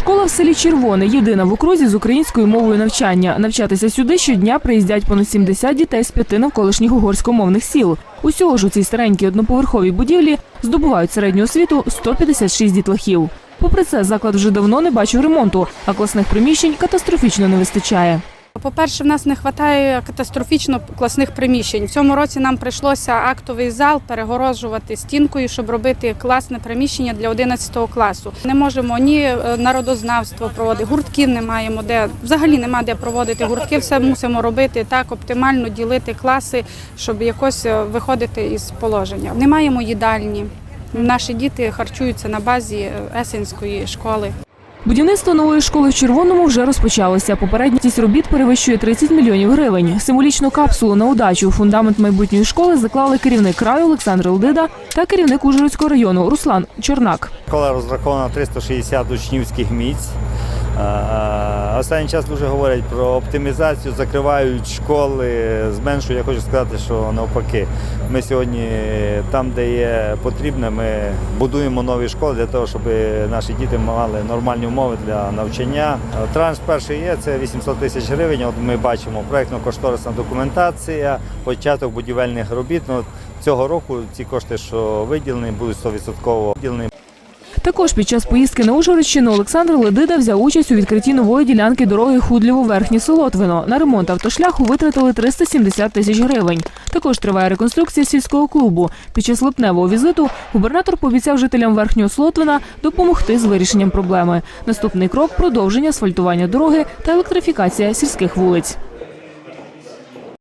Школа в селі Червоне єдина в окрузі з українською мовою навчання. Навчатися сюди щодня приїздять понад 70 дітей з п'яти навколишніх угорськомовних сіл. Усього ж у цій старенькій одноповерховій будівлі здобувають середню освіту 156 дітлахів. Попри це, заклад вже давно не бачив ремонту, а класних приміщень катастрофічно не вистачає. По-перше, в нас не вистачає катастрофічно класних приміщень. В цьому році нам прийшлося актовий зал перегороджувати стінкою, щоб робити класне приміщення для 11 класу. Не можемо ні е, народознавство проводити, гуртків не маємо де взагалі нема де проводити гуртки. Все мусимо робити так, оптимально ділити класи, щоб якось е, виходити із положення. Не маємо їдальні. Наші діти харчуються на базі е, есенської школи. Будівництво нової школи в Червоному вже розпочалося. Попередність робіт перевищує 30 мільйонів гривень. Символічну капсулу на удачу у фундамент майбутньої школи заклали керівник краю Олександр Лдида та керівник Ужгородського району Руслан Чорнак. Школа розрахована 360 учнівських місць. Останній час дуже говорять про оптимізацію, закривають школи, зменшують. Я хочу сказати, що навпаки, ми сьогодні там, де є потрібне, ми будуємо нові школи для того, щоб наші діти мали нормальні умови для навчання. Транш перший є, це 800 тисяч гривень. От ми бачимо проєктно-кошторисна документація, початок будівельних робіт. Ну, Цього року ці кошти, що виділені, будуть 100% виділені. Також під час поїздки на Ужгородщину Олександр Ледида взяв участь у відкритті нової ділянки дороги Худлєво верхнє Солотвино. На ремонт автошляху витратили 370 тисяч гривень. Також триває реконструкція сільського клубу. Під час липневого візиту губернатор пообіцяв жителям верхнього Солотвина допомогти з вирішенням проблеми. Наступний крок продовження асфальтування дороги та електрифікація сільських вулиць.